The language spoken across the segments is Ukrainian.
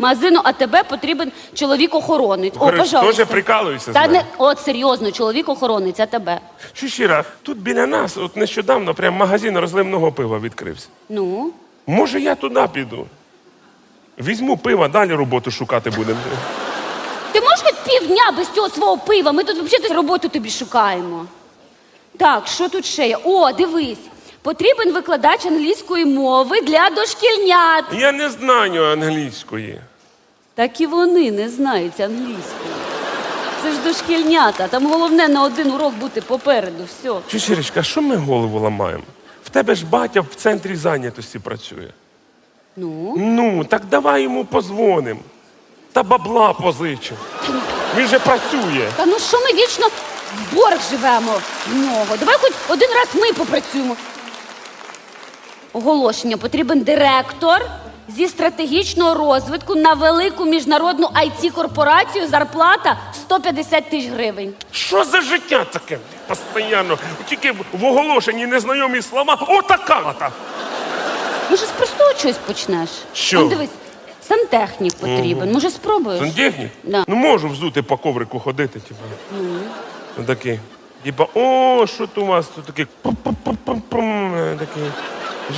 магазину АТБ потрібен чоловік-охоронець. О, Говориш, пожалуйста. теж прикалуєшся з Та мене? не, от серйозно, чоловік-охоронець АТБ. Чущіра, тут біля нас, от нещодавно, прям магазин розливного пива відкрився. Ну, Може, я туди піду. Візьму пива, далі роботу шукати будемо. ти можеш хоч півдня без цього свого пива? Ми тут взагалі роботу тобі шукаємо. Так, що тут ще є? О, дивись. Потрібен викладач англійської мови для дошкільнят. Я не знаю англійської. Так і вони не знають англійської. Це ж дошкільнята. Там головне на один урок бути попереду. Все. Чечеречка, що ми голову ламаємо? В тебе ж батя в центрі зайнятості працює. Ну, Ну, так давай йому позвоним. Та бабла позичимо. Він же працює. та ну що ми вічно в борг живемо в нього? Давай хоч один раз ми попрацюємо. Оголошення потрібен директор зі стратегічного розвитку на велику міжнародну it корпорацію зарплата 150 тисяч гривень. Що за життя таке? Постоянно. Тільки в оголошенні незнайомі слова. Отака. та Може, з простого чогось почнеш? Що? Он, дивись, сантехнік потрібен. Може, спробуєш? Сантехнік? Да. Ну можу взути по коврику ходити, типу. Ну. Такий. Типа, о, що тут у вас тут е, Такий.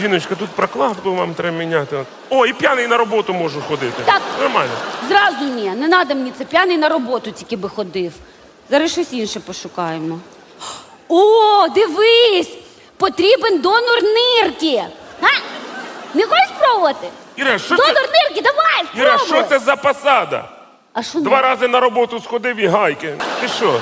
Жіночка, тут прокладку вам треба міняти. О, і п'яний на роботу можу ходити. Так. Нормально. Зразу ні, не треба мені це п'яний на роботу тільки би ходив. Зараз щось інше пошукаємо. О, дивись! Потрібен донор нирки. А? Не хочеш спробувати? Іра, що Донор це? нирки, давай, спробуй! Іра, що це за посада? А що Два рази на роботу сходив і гайки. Ти що?